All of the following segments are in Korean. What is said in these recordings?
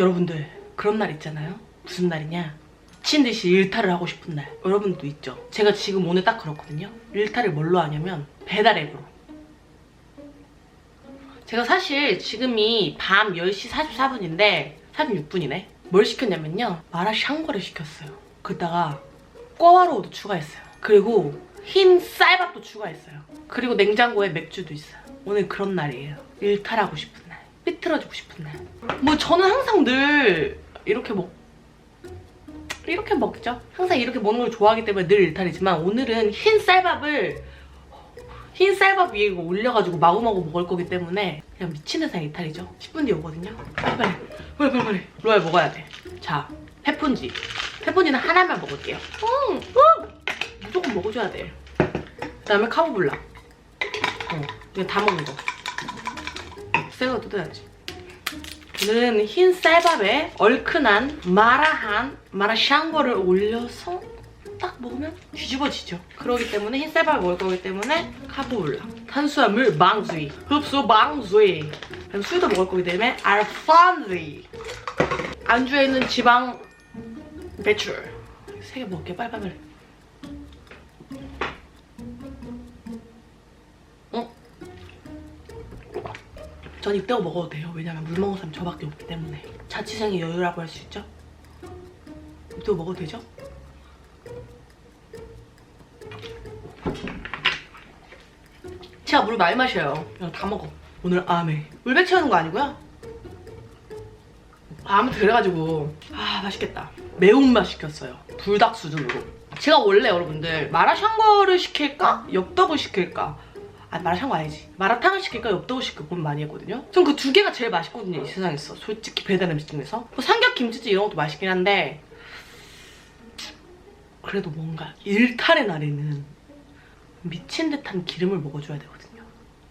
여러분들 그런 날 있잖아요. 무슨 날이냐? 미친 듯이 일탈을 하고 싶은 날. 여러분도 있죠. 제가 지금 오늘 딱 그렇거든요. 일탈을 뭘로 하냐면 배달 앱으로. 제가 사실 지금이 밤 10시 44분인데 46분이네. 뭘 시켰냐면요. 마라 샹궈를 시켰어요. 그다가 꿔와로우도 추가했어요. 그리고 흰 쌀밥도 추가했어요. 그리고 냉장고에 맥주도 있어요. 오늘 그런 날이에요. 일탈하고 싶은 날. 삐뚤어지고 싶은 날. 뭐 저는 항상 늘 이렇게 먹 이렇게 먹죠. 항상 이렇게 먹는 걸 좋아하기 때문에 늘 일탈이지만 오늘은 흰 쌀밥을 흰 쌀밥 위에 올려가지고 마구마구 먹을 거기 때문에 그냥 미친 듯한 일탈이죠. 10분 뒤에 오거든요. 빨리 빨리 빨리 빨리 빨리 로얄 먹어야 돼. 자 페폰지 페폰지는 하나만 먹을게요. 음, 음. 무조건 먹어줘야 돼. 그다음에 카보블라. 어, 이거 다 먹는 거. 새거 뜯어야지. 오늘은 흰 쌀밥에 얼큰한 마라한 마라샹궈를 올려서 딱 먹으면 뒤집어지죠. 그러기 때문에 흰 쌀밥을 먹을 거기 때문에 카보올라. 탄수화물 망수이, 흡수 망수이. 그럼 술도 먹을 거기 때문에 알판지. 안주에 있는 지방 배출. 세 개 먹을게 빨리빨리. 전 이따가 먹어도 돼요. 왜냐면 물 먹은 사람 저밖에 없기 때문에. 자취생의 여유라고 할 수 있죠? 이따가 먹어도 되죠? 제가 물을 많이 마셔요. 그냥 다 먹어. 오늘 암에. 물배 채우는 거 아니고요. 아, 아무튼 그래가지고 아 맛있겠다. 매운맛 시켰어요. 불닭 수준으로. 제가 원래 여러분들 마라샹궈를 시킬까? 엽떡을 시킬까? 아 마라샹궈 아니지. 마라탕을 시킬까? 엽떡을 시킬까? 고민 많이 했거든요. 전 그 두 개가 제일 맛있거든요. 이 세상에서. 솔직히 배달 음식 중에서. 뭐 삼겹 김치찌 이런 것도 맛있긴 한데 그래도 뭔가 일탈의 날에는 미친 듯한 기름을 먹어줘야 되거든요.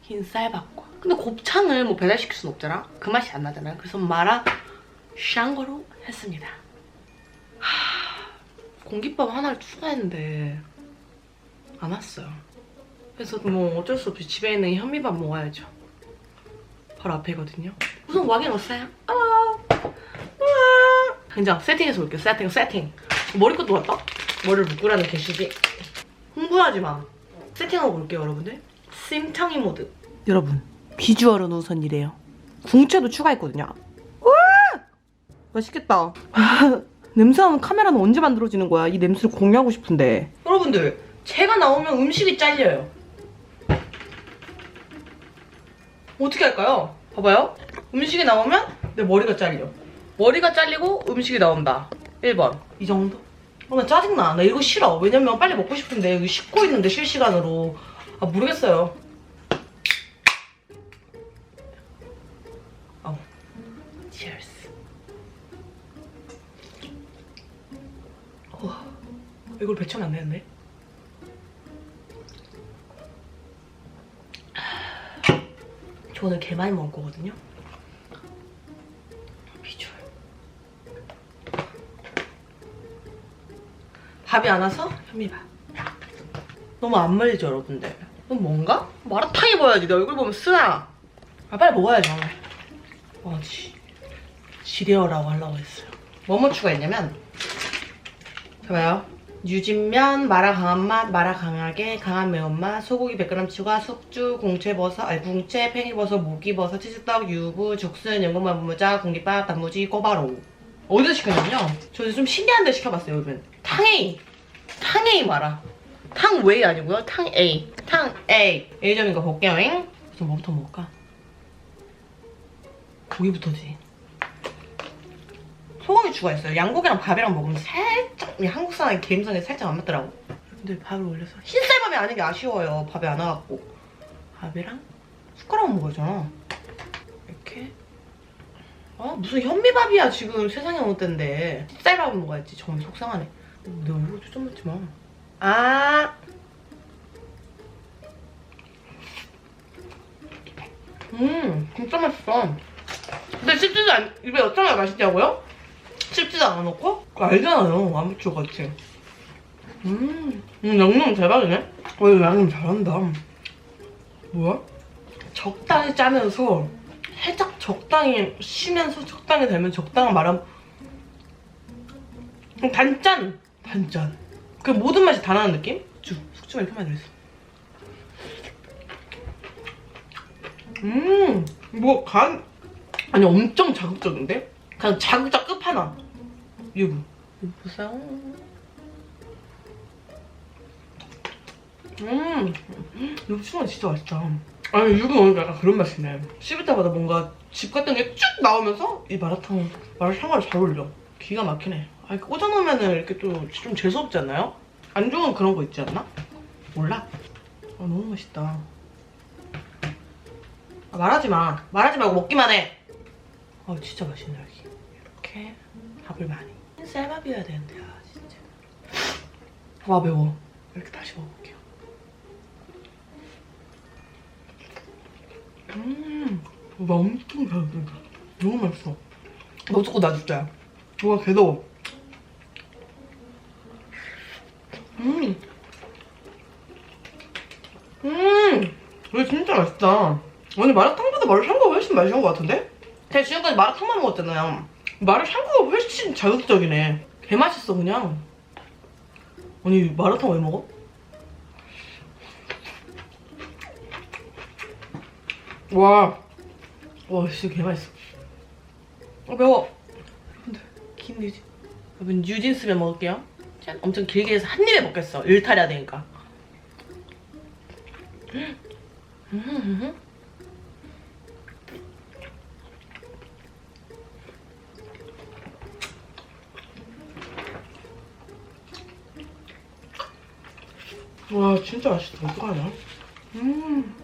흰 쌀밥과. 근데 곱창을 뭐 배달시킬 순 없잖아. 그 맛이 안 나잖아요. 그래서 마라 샹궈로 했습니다. 하, 공깃밥 하나를 추가했는데 안 왔어요. 그래서 뭐 어쩔 수 없이 집에 있는 현미밥 먹어야죠. 바로 앞에거든요. 우선 와긴 왔어요. 아, 아. 그냥 세팅해서 올게요. 세팅, 세팅. 머리끝도 왔다? 머리를 묶으라는 게시지. 흥분하지 마. 세팅하고 올게요, 여러분들. 심청이 모드. 여러분, 비주얼은 우선 이래요. 궁채도 추가했거든요. 우와! 맛있겠다. 냄새나는 카메라는 언제 만들어지는 거야? 이 냄새를 공유하고 싶은데. 여러분들, 제가 나오면 음식이 잘려요. 어떻게 할까요? 봐봐요. 음식이 나오면 내 머리가 잘려. 머리가 잘리고 음식이 나온다. 1번. 이 정도? 어, 나 짜증나. 나 이거 싫어. 왜냐면 빨리 먹고 싶은데 이거 씻고 있는데 실시간으로. 아, 모르겠어요. 어. Cheers. 어, 이걸 배치면 안 되는데? 저 오늘 개 많이 먹을 거거든요. 비주얼. 밥이 안 와서 현미밥. 너무 안 말리죠, 여러분들? 너무 뭔가? 마라탕 입어야지. 내 얼굴 보면 쓰나. 아, 빨리 먹어야죠. 어, 지, 지려라고 하려고 했어요. 뭐뭐 추가했냐면, 봐봐요. 유진면, 마라 강한 맛, 마라 강하게, 강한 매운맛, 소고기 100g 추가, 숙주, 공채버섯, 알궁채, 팽이버섯, 모기버섯, 치즈떡, 유부, 죽순, 연근 만 무자, 공깃밥, 단무지, 꼬바로우. 어디서 시켰냐면요. 저는 좀 신기한 데 시켜봤어요, 요즘. 탕에이. 탕에이 마라. 탕웨이 아니고요. 탕에이. 탕에이. A점인 거 볼게요 잉. 그래서 뭐부터 먹을까? 고기부터지. 소고기 추가했어요. 양고기랑 밥이랑 먹으면 살짝 이 한국 사람의 개인성에 살짝 안 맞더라고. 근데 밥을 올려서 흰쌀밥이 아닌 게 아쉬워요. 밥이 안 와갖고 밥이랑 숟가락 먹어야잖아. 이렇게. 아 무슨 현미밥이야 지금 세상에 어느 때인데 흰쌀밥을 먹어야지. 정말 속상하네. 내 얼굴 초점 맞지 마. 아. 음 진짜 맛있어. 근데 씹지도 않, 입에 어쩌면 맛있냐고요? 씹지도 않아놓고? 알잖아요. 아무쪼같이. 음, 음, 양념 대박이네? 어, 양념 잘한다. 뭐야? 적당히 짜면서 살짝 적당히 쉬면서 적당히 되면 적당한 말은 단짠! 단짠. 그 모든 맛이 다 나는 느낌? 숙주. 숙주가 이렇게 많이 들어있어. 음, 뭐, 간, 아니, 엄청 자극적인데? 그냥 자극적 끝판왕. 유부. 유부 보세요. 음, 육수가 진짜 맛있다. 아니, 유부 먹으니까 약간 그런 맛이네. 씹을 때마다 뭔가 집 같은 게 쭉 나오면서 이 마라탕, 마라샹궈를 잘 어울려. 기가 막히네. 아, 이렇게 꽂아 놓으면 이렇게 또 좀 재수없지 않나요? 안 좋은 그런 거 있지 않나? 몰라. 아, 너무 맛있다. 아, 말하지 마. 말하지 말고 먹기만 해. 아, 진짜 맛있네, 여기. 이렇게 밥을 많이. 쌀밥이어야 되는데, 아, 진짜. 와, 매워. 이렇게 다시 먹어볼게요. 음, 나 엄청 잘 된다. 너무 맛있어. 너 자꾸 나 진짜. 와, 개더워. 음. 음. 이거 진짜 맛있다. 아니, 마라탕보다 마라샹궈가 훨씬 맛있는 것 같은데? 제가 지금까지 마라탕만 먹었잖아요. 마라 샹궈가 훨씬 자극적이네. 개 맛있어, 그냥. 아니, 마라탕 왜 먹어? 와. 와, 진짜 개 맛있어. 아, 매워. 김 뉴진. 여러분, 뉴진스면 먹을게요. 짠. 엄청 길게 해서 한 입에 먹겠어. 일탈해야 되니까. 음. 와 진짜 맛있다. 어떡하냐? 음.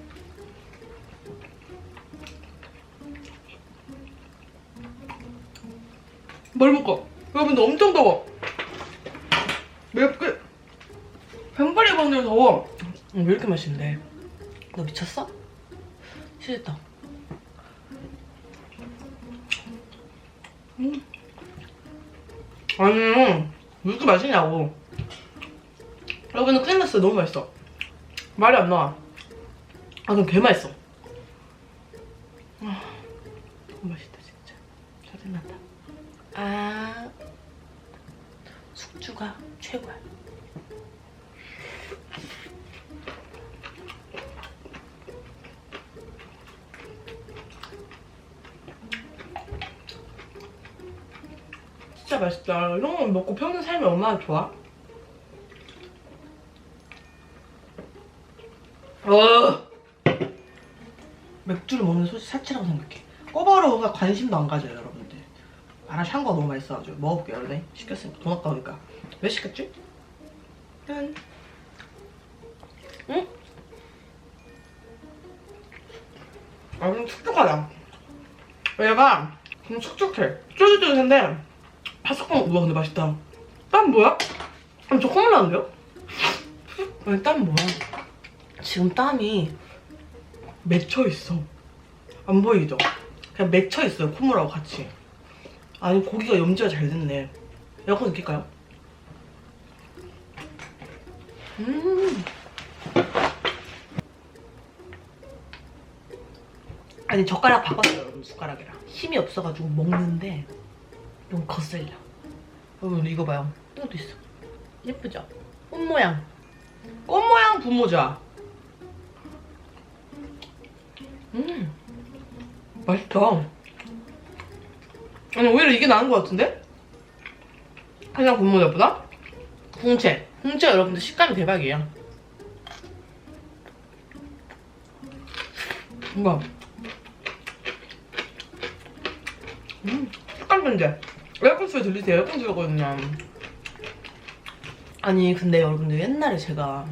뭘 먹어? 여러분들 엄청 더워. 맵게. 병발이 먹는 더워. 음, 왜 이렇게 맛있는데? 너 미쳤어? 시겠다. 음. 아니 왜 이렇게 맛있냐고 여러분은 큰일 났어요. 너무 맛있어. 말이 안 나와. 아, 그럼 개 맛있어. 아, 너무 맛있다, 진짜. 짜증난다. 아, 숙주가 최고야. 진짜 맛있다. 이런 거 먹고 평생 살면 얼마나 좋아? 어. 맥주를 먹는 소식 사치라고 생각해. 꼬바로우가 관심도 안 가져요, 여러분들. 마라샹궈 너무 맛있어가지고 먹어볼게요, 원래. 시켰으니까 돈 아까우니까. 왜 시켰지? 짠. 응? 아, 좀 촉촉하다. 얘가 좀 촉촉해. 쫄깃쫄깃한데 바삭한 우와, 근데 맛있다. 땀 뭐야? 아니, 저 콧물 나는데요? 아니, 땀 뭐야? 지금 땀이 맺혀 있어. 안 보이죠? 그냥 맺혀 있어요. 콧물하고 같이. 아니 고기가 염지가 잘 됐네. 에어컨 느낄까요? 음. 아니 젓가락 바꿨어요 여러분 숟가락이랑 힘이 없어가지고 먹는데 너무 거슬려 여러분 이거 봐요 이것도 있어 예쁘죠? 꽃 모양 꽃 모양 분모자 음. 맛있다. 아니 오히려 이게 나은 것 같은데? 그냥 분모자보다? 홍채. 홍채 여러분들 식감이 대박이에요. 뭔가. 음 식감 견제 에어컨 소리 들리세요? 에어컨 소리거든요. 아니 근데 여러분들 옛날에 제가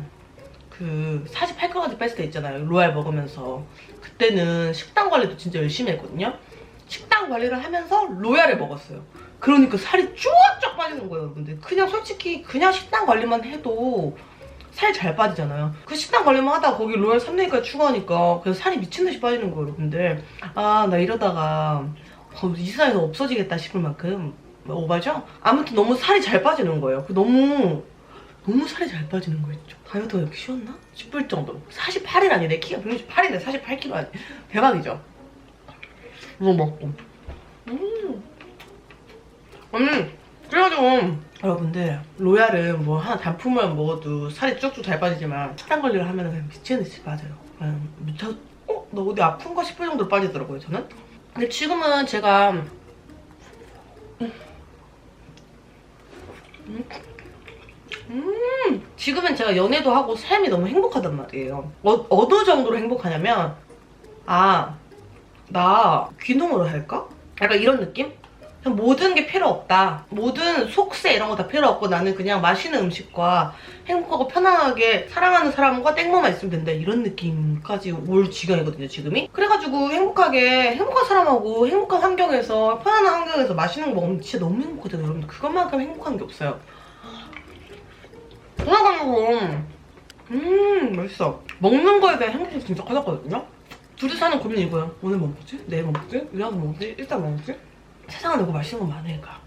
그 48까지 뺐을 때 있잖아요. 로얄 먹으면서 그때는 식단 관리도 진짜 열심히 했거든요. 식단 관리를 하면서 로얄을 먹었어요. 그러니까 살이 쭈쫙 빠지는 거예요 여러분들. 그냥 솔직히 그냥 식단 관리만 해도 살 잘 빠지잖아요. 그 식단 관리만 하다가 거기 로얄 3년까지 추가하니까 그래서 살이 미친 듯이 빠지는 거예요 여러분들. 아 나 이러다가 어, 이 세상에서 없어지겠다 싶을 만큼 오바죠? 아무튼 너무 살이 잘 빠지는 거예요. 그 너무 너무 살이 잘 빠지는 거 있죠. 다이어트가 이렇게 쉬웠나? 싶을 정도로. 48이라니 내 키가 168인데 48kg 아니. 대박이죠. 이거 먹고. 음. 음. 그래가지고 여러분들 로얄은 뭐 하나 단품만 먹어도 살이 쭉쭉 잘 빠지지만 식단 관리를 하면 그냥 미친 듯이 빠져요. 그냥 미쳐. 어? 너 어디 아픈가 싶을 정도로 빠지더라고요 저는. 근데 지금은 제가 음. 음, 지금은 제가 연애도 하고 삶이 너무 행복하단 말이에요. 어, 어느 정도로 행복하냐면, 아, 나 귀농으로 할까? 약간 이런 느낌? 그냥 모든 게 필요 없다. 모든 속세 이런 거 다 필요 없고 나는 그냥 맛있는 음식과 행복하고 편안하게 사랑하는 사람과 땡모만 있으면 된다. 이런 느낌까지 올 지경이거든요, 지금이. 그래가지고 행복하게, 행복한 사람하고 행복한 환경에서, 편안한 환경에서 맛있는 거 먹으면 진짜 너무 행복하잖아요, 여러분들. 그것만큼 행복한 게 없어요. 돌아가려고 음 맛있어 먹는 거에 대한 행복이 진짜 커졌거든요 둘이서 하는 고민이 이거야 오늘 뭐 먹지? 내일 뭐 먹지? 이러서 뭐 먹지? 일단 뭐 먹지? 세상에 너무 맛있는 거 많으니까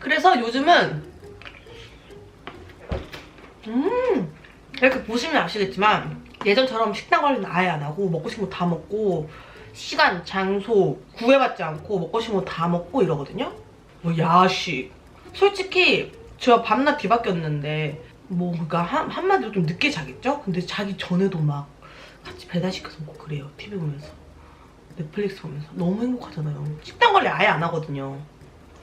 그래서 요즘은 음 이렇게 보시면 아시겠지만 예전처럼 식단 관리는 아예 안 하고 먹고 싶은 거 다 먹고 시간, 장소 구애받지 않고 먹고 싶은 거 다 먹고 이러거든요 뭐 야식 솔직히 제가 밤낮 뒤바뀌었는데 뭐 그러니까 한, 한마디로 좀 늦게 자겠죠? 근데 자기 전에도 막 같이 배달시켜서 먹고 그래요 TV 보면서 넷플릭스 보면서 너무 행복하잖아요 식단 관리 아예 안 하거든요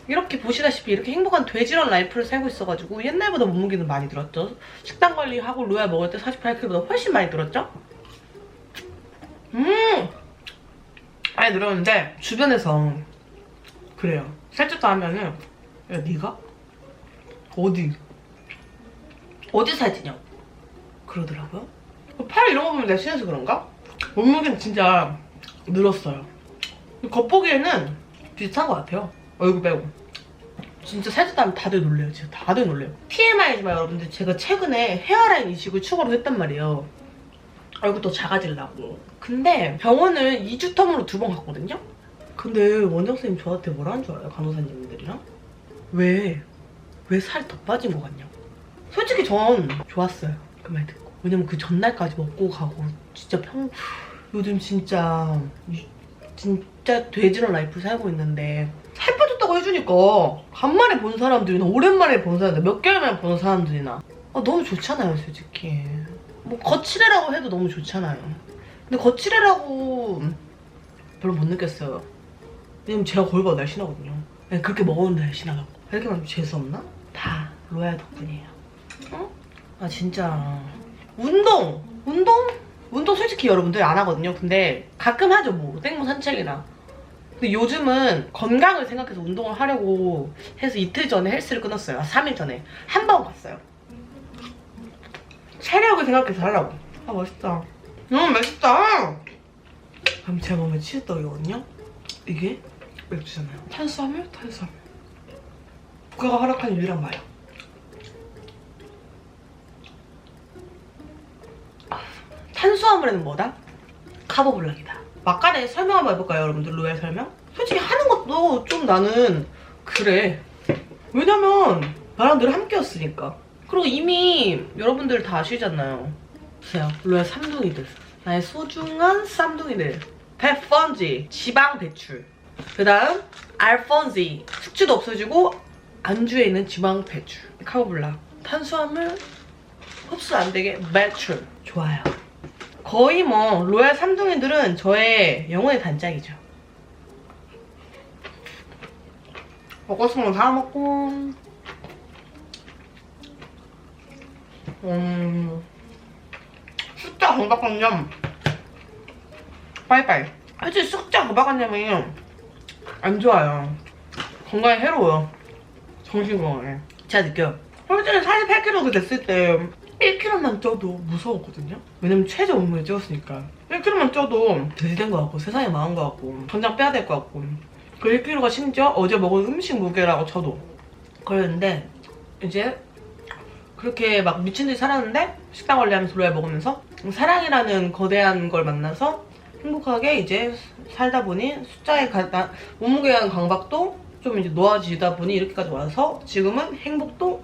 이렇게 보시다시피 이렇게 행복한 돼지런 라이프를 살고 있어가지고 옛날보다 몸무게는 많이 들었죠 식단 관리하고 로얄 먹을 때 48kg보다 훨씬 많이 들었죠? 음! 많이 늘었는데 주변에서 그래요 살쪘다 하면은 야 니가? 어디? 어디 살찌냐? 그러더라고요. 팔 이런 거 보면 내가 신해서 그런가? 몸무게는 진짜 늘었어요. 겉보기에는 비슷한 것 같아요. 얼굴 빼고. 진짜 살쪘다면 다들 놀래요. 진짜 다들 놀래요. TMI지만 여러분들 제가 최근에 헤어라인 이식을 추가로 했단 말이에요. 얼굴도 작아지려고. 근데 병원을 2주 텀으로 두 번 갔거든요? 근데 원장 선생님 저한테 뭐라 하는 줄 알아요? 간호사님들이랑? 왜? 왜 살이 더 빠진 것 같냐고. 솔직히 전 좋았어요. 그 말 듣고. 왜냐면 그 전날까지 먹고 가고 진짜 평 요즘 진짜 진짜 돼지런 라이프 살고 있는데 살 빠졌다고 해주니까 간만에 본 사람들이나 오랜만에 본 사람들 몇 개월 만에 본 사람들이나 아, 너무 좋잖아요 솔직히 뭐 거칠애라고 해도 너무 좋잖아요 근데 거칠애라고 별로 못 느꼈어요 왜냐면 제가 거울 봐도 날씬하거든요 그냥 그렇게 먹었는데 날씬하다고 이렇게 말하면 재수없나? 다 로얄 덕분이에요. 어? 아 진짜. 운동! 운동? 운동 솔직히 여러분들 안 하거든요. 근데 가끔 하죠 뭐. 땡모 산책이나. 근데 요즘은 건강을 생각해서 운동을 하려고 해서 이틀 전에 헬스를 끊었어요. 아, 3일 전에. 한 번 갔어요. 체력을 생각해서 하려고. 아 맛있다. 음 맛있다. 그럼 제가 먹은 치즈떡이거든요? 이게 맥주잖아요. 탄수화물? 탄수화물. 국가가 허락한 유일한 마약 탄수화물에는 뭐다? 카보블락이다. 막간에 설명 한번 해볼까요, 여러분들? 로얄 설명? 솔직히 하는 것도 좀 나는 그래. 왜냐면 나랑 늘 함께였으니까. 그리고 이미 여러분들 다 아시잖아요. 보세요. 로얄 쌈둥이들. 나의 소중한 쌈둥이들. 페펀지, 지방 배출. 그 다음 알폰지, 숙취도 없어지고 안주에 있는 지방 배출. 카보블락. 탄수화물 흡수 안 되게 배출. 좋아요. 거의 뭐 로얄 삼둥이들은 저의 영혼의 단짝이죠. 먹고 싶은 거다 먹고. 음 숫자 강박관념. 빠이빠이 솔직히 숫자 강박관념이 안 좋아요. 건강에 해로워요. 정신 건강에 제가 느껴요. 솔직히 48kg 됐을 때 1kg만 쪄도 무서웠거든요? 왜냐면 최저 몸무게 찌었으니까 1kg만 쪄도 돼지된 것 같고 세상에 망한 것 같고 전장 빼야 될 것 같고 그 1kg가 심지어 어제 먹은 음식 무게라고 쳐도 그랬는데 이제 그렇게 막 미친 듯이 살았는데 식단 관리하면서 로얄 먹으면서 사랑이라는 거대한 걸 만나서 행복하게 이제 살다 보니 숫자에 가, 몸무게에 대한 강박도 좀 이제 놓아지다 보니 이렇게까지 와서 지금은 행복도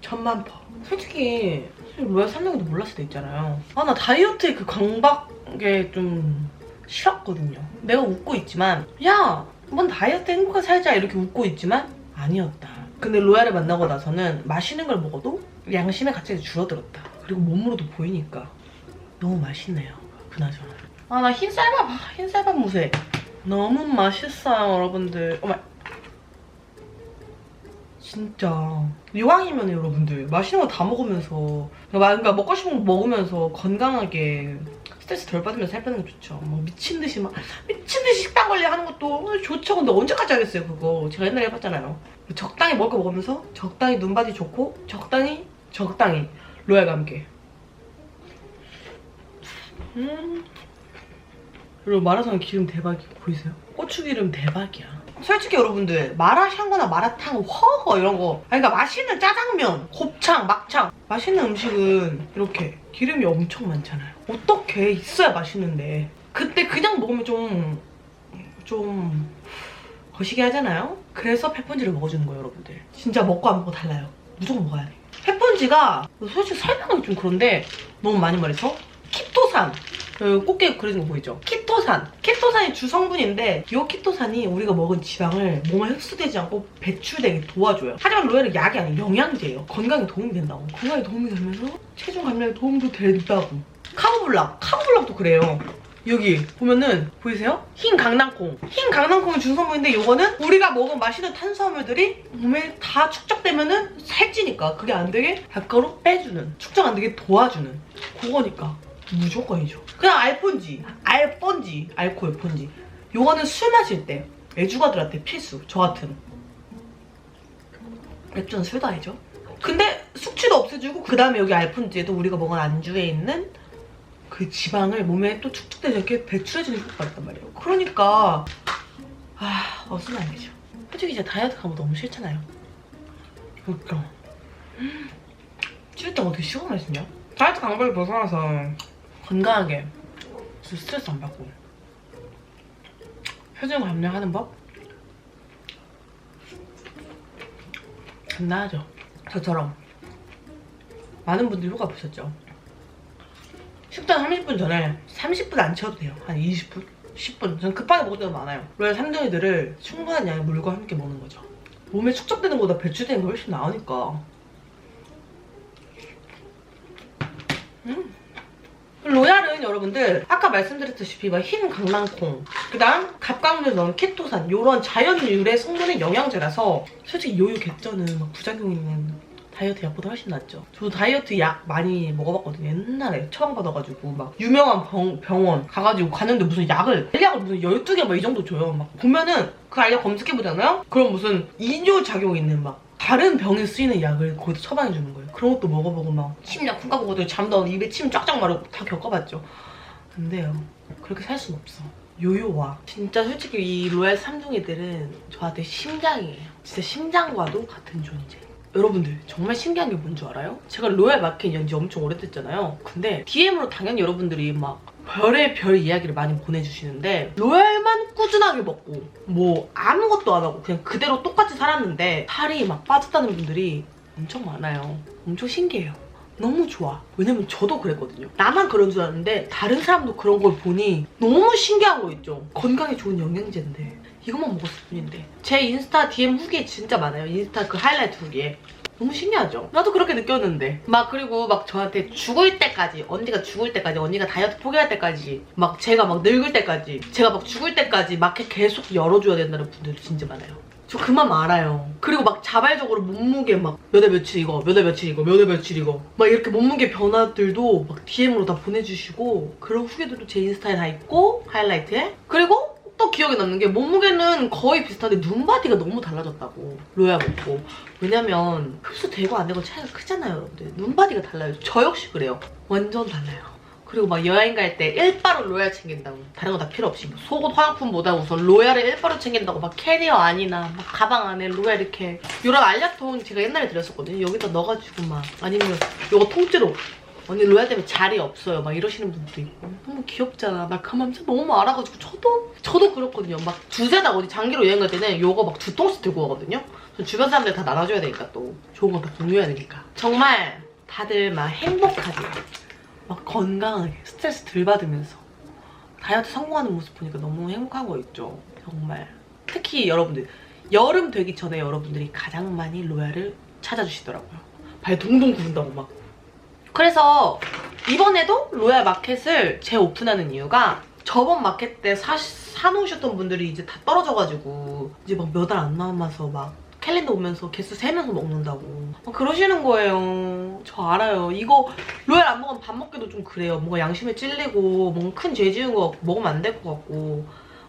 천만 퍼. 솔직히 로얄 삼성이도 몰랐을 때 있잖아요. 아 나 다이어트의 그 강박에 좀 싫었거든요. 내가 웃고 있지만 야, 뭔 다이어트 행복하게 살자 이렇게 웃고 있지만 아니었다. 근데 로얄을 만나고 나서는 맛있는 걸 먹어도 양심의 가치가 줄어들었다. 그리고 몸으로도 보이니까 너무 맛있네요. 그나저나. 아, 나 흰쌀밥, 아, 흰쌀밥 무새. 너무 맛있어요, 여러분들. 어머. 진짜. 이왕이면 여러분들, 맛있는 거 다 먹으면서, 그러니까 먹고 싶은 거 먹으면서 건강하게 스트레스 덜 받으면서 살 빼는 게 좋죠. 막 미친 듯이 막, 미친 듯이 식단 관리 하는 것도 좋죠. 근데 언제까지 하겠어요, 그거. 제가 옛날에 해봤잖아요. 적당히 먹을 거 먹으면서, 적당히 눈바디 좋고, 적당히, 적당히. 로얄과 함께. 음. 그리고 마라탕 기름 대박이 보이세요? 고추기름 대박이야. 솔직히 여러분들 마라샹궈나 마라탕, 허거 이런 거 그러니까 맛있는 짜장면, 곱창, 막창 맛있는 음식은 이렇게 기름이 엄청 많잖아요. 어떻게 있어야 맛있는데 그때 그냥 먹으면 좀... 좀... 거시기 하잖아요? 그래서 페펀지를 먹어주는 거예요 여러분들. 진짜 먹고 안 먹고 달라요. 무조건 먹어야 돼. 페펀지가 솔직히 설명하기 좀 그런데 너무 많이 말해서 키토산 그 꽃게 그려진 거 보이죠? 키토산. 키토산이 주 성분인데 이 키토산이 우리가 먹은 지방을 몸에 흡수되지 않고 배출되게 도와줘요. 하지만 로얄은 약이 아니고 영양제예요. 건강에 도움이 된다고. 건강에 도움이 되면서 체중 감량에 도움도 된다고. 카보블락. 카보블락도 그래요. 여기 보면은 보이세요? 흰 강낭콩. 흰 강낭콩은 준성분인데 이거는 우리가 먹은 맛있는 탄수화물들이 몸에 다 축적되면은 살찌니까 그게 안 되게 밖으로 빼주는 축적 안 되게 도와주는 그거니까 무조건이죠. 그냥 알폰지, 알폰지, 알코올 폰지. 요거는 술 마실 때 애주가들한테 필수. 저 같은. 맥주는 술도 아니죠. 근데 숙취도 없애주고 그 다음에 여기 알폰지에도 우리가 먹은 안주에 있는 그 지방을 몸에 또 축적되지 않게 배출해주는 효과가 있단 말이에요. 그러니까 아 없으면 안 되죠. 솔직히 이제 다이어트 가면 너무 싫잖아요. 그러니까 음, 때가 어떻게 시간을 쓰냐? 다이어트 강박을 벗어나서 건강하게 스트레스 안 받고 표정 감량하는 법 간단하죠. 저처럼 많은 분들이 효과 보셨죠. 식단 30분 전에 30분 안 채워도 돼요. 한 20분? 10분. 저는 급하게 먹을 때도 많아요. 로얄 3등이들을 충분한 양의 물과 함께 먹는 거죠. 몸에 축적되는 것보다 배출되는 게 훨씬 나으니까. 음. 로얄은 여러분들 아까 말씀드렸다시피 막흰 강낭콩 그다음 갑각류에 넣은 키토산 이런 자연 유래 성분의 영양제라서 솔직히 요요 객전은 막 부작용 있는 다이어트 약보다 훨씬 낫죠. 저도 다이어트 약 많이 먹어봤거든요. 옛날에 처음 받아가지고 막 유명한 병, 병원 가가지고 갔는데 무슨 약을 알약을 무슨 12개 막 이 정도 줘요. 막 보면은 그 알약 검색해보잖아요? 그럼 무슨 이뇨 작용 있는 막 다른 병에 쓰이는 약을 거기서 처방해주는 거예요. 그런 것도 먹어보고 막 침약 쿵까 먹어도 잠도 입에 침 쫙쫙 마르고 다 겪어봤죠. 안 돼요. 그렇게 살 순 없어. 요요와 진짜 솔직히 이 로얄 삼둥이들은 저한테 심장이에요. 진짜 심장과도 같은 존재. 여러분들 정말 신기한 게 뭔 줄 알아요? 제가 로얄 마켓 연지 엄청 오래됐잖아요. 근데 DM으로 당연히 여러분들이 막 별의 별 이야기를 많이 보내주시는데 로얄만 꾸준하게 먹고 뭐 아무것도 안 하고 그냥 그대로 똑같이 살았는데 살이 막 빠졌다는 분들이 엄청 많아요. 엄청 신기해요. 너무 좋아. 왜냐면 저도 그랬거든요. 나만 그런 줄 알았는데 다른 사람도 그런 걸 보니 너무 신기한 거 있죠. 건강에 좋은 영양제인데 이것만 먹었을 뿐인데 제 인스타 DM 후기에 진짜 많아요. 인스타 그 하이라이트 후기에. 너무 신기하죠? 나도 그렇게 느꼈는데 막 그리고 막 저한테 죽을 때까지 언니가 죽을 때까지 언니가 다이어트 포기할 때까지 막 제가 막 늙을 때까지 제가 막 죽을 때까지 마켓 계속 열어줘야 된다는 분들이 진짜 많아요. 저 그만 알아요. 그리고 막 자발적으로 몸무게 막 몇 월 며칠 이거, 몇 월 며칠 이거, 몇 월 며칠 이거. 막 이렇게 몸무게 변화들도 막 DM으로 다 보내주시고 그런 후기들도 제 인스타에 다 있고 하이라이트에. 그리고 또 기억에 남는 게 몸무게는 거의 비슷한데 눈바디가 너무 달라졌다고 로얄 먹고. 왜냐면 흡수되고 안 되고 차이가 크잖아요 여러분들. 눈바디가 달라요. 저 역시 그래요. 완전 달라요 그리고 막 여행 갈 때 일바로 로얄 챙긴다고. 다른 거 다 필요 없이 뭐 속옷 화장품보다 우선 로얄을 일바로 챙긴다고. 막 캐리어 안이나 막 가방 안에 로얄 이렇게 이런 알약통 제가 옛날에 드렸었거든요. 여기다 넣어가지고 막 아니면 요거 통째로 언니 로얄 때문에 자리 없어요. 막 이러시는 분도 있고. 너무 귀엽잖아. 나그 맘새 너무 알아가지고 저도 저도 그렇거든요. 막 두세 달 어디 장기로 여행 갈 때는 요거 막 두 통씩 들고 가거든요. 저 주변 사람들 다 나눠줘야 되니까 또 좋은 거 다 공유해야 되니까. 정말 다들 막 행복하게 막 건강하게 스트레스 덜 받으면서 다이어트 성공하는 모습 보니까 너무 행복한 거 있죠. 정말. 특히 여러분들 여름 되기 전에 여러분들이 가장 많이 로얄을 찾아주시더라고요. 발 동동 구른다고 막. 그래서 이번에도 로얄 마켓을 재오픈하는 이유가 저번 마켓 때 사, 사놓으셨던 분들이 이제 다 떨어져가지고 이제 막몇알안 남아서 막 캘린더 오면서 개수 세면서 먹는다고 막 그러시는 거예요. 저 알아요. 이거 로얄 안 먹으면 밥 먹기도 좀 그래요. 뭔가 양심에 찔리고 뭔가 큰 죄 지은 거 같고 먹으면 안 될 것 같고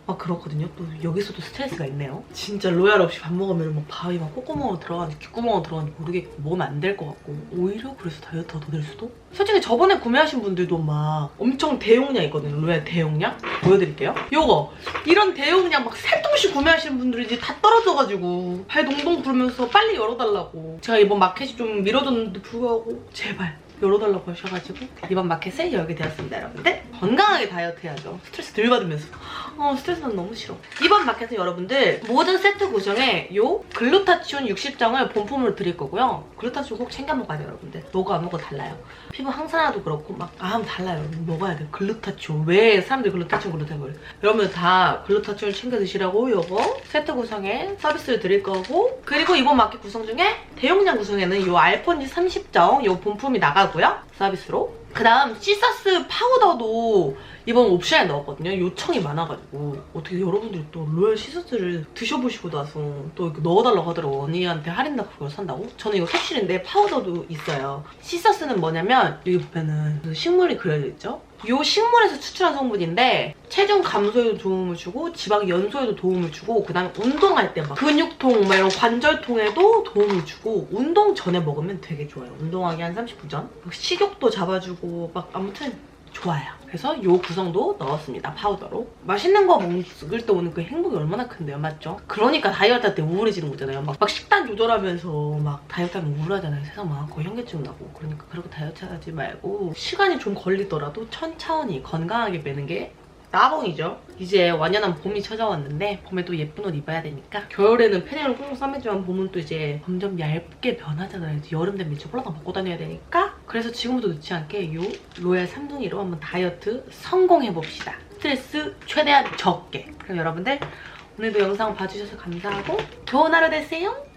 막 그렇거든요. 또 여기서도 스트레스가 있네요. 진짜 로얄 없이 밥 먹으면 막 밥이 막 콧구멍으로 들어가는지 귓구멍으로 들어가는지 모르겠고 먹으면 안될 것 같고 오히려 그래서 다이어트가 더 될 수도? 솔직히 저번에 구매하신 분들도 막 엄청 대용량 있거든요. 로얄 대용량? 보여드릴게요. 요거 이런 대용량 막 세 통씩 구매하시는 분들이 이제 다 떨어져가지고 발 동동 부르면서 빨리 열어달라고 제가 이번 마켓이 좀 미뤄졌는데 불구하고 제발 열어달라고 하셔가지고 이번 마켓을 열게 되었습니다 여러분들. 건강하게 다이어트 해야죠. 스트레스 덜 받으면서. 어 스트레스는 너무 싫어. 이번 마켓은 여러분들 모든 세트 구성에 요 글루타치온 60장을 본품으로 드릴 거고요. 글루타치온 꼭 챙겨 먹어야 돼요 여러분들. 먹어 안 먹어 달라요. 피부 항산화도 그렇고 막아 달라요. 먹어야 돼요. 글루타치온. 왜 사람들이 글루타치온 글루타치온 여러분들 다 글루타치온 챙겨 드시라고 요거 세트 구성에 서비스를 드릴 거고. 그리고 이번 마켓 구성 중에 대용량 구성에는 요 알폰지 30정 요 본품이 나가 고요. 서비스로 그 다음 시서스 파우더도 이번 옵션에 넣었거든요 요청이 많아가지고 어떻게 여러분들이 또 로얄 시서스를 드셔보시고 나서 또 넣어달라고 하더라고 언니한테 할인나 그걸 산다고? 저는 이거 캡슐인데 파우더도 있어요 시서스는 뭐냐면 여기 보면은 그 식물이 그려져 있죠? 요 식물에서 추출한 성분인데 체중 감소에도 도움을 주고 지방 연소에도 도움을 주고 그다음에 운동할 때 막 근육통 막 이런 관절통에도 도움을 주고 운동 전에 먹으면 되게 좋아요. 운동하기 한 30분 전. 식욕도 잡아주고 막 아무튼 좋아요. 그래서 요 구성도 넣었습니다. 파우더로. 맛있는 거 먹을 때 오는 그 행복이 얼마나 큰데요, 맞죠? 그러니까 다이어트 할 때 우울해지는 거잖아요. 막, 막 식단 조절하면서 막 다이어트 하면 우울하잖아요. 세상 망하고 현기증 나고. 그러니까 그렇게 다이어트 하지 말고 시간이 좀 걸리더라도 천천히 건강하게 빼는 게 나봉이죠. 이제 완연한 봄이 찾아왔는데 봄에 또 예쁜 옷 입어야 되니까 겨울에는 패딩을 꽁꽁 싸매지만 봄은 또 이제 점점 얇게 변하잖아요. 여름 되면 이제 홀라당 벗고 다녀야 되니까 그래서 지금부터 늦지 않게 요 로얄 삼둥이로 한번 다이어트 성공해봅시다. 스트레스 최대한 적게. 그럼 여러분들 오늘도 영상 봐주셔서 감사하고 좋은 하루 되세요.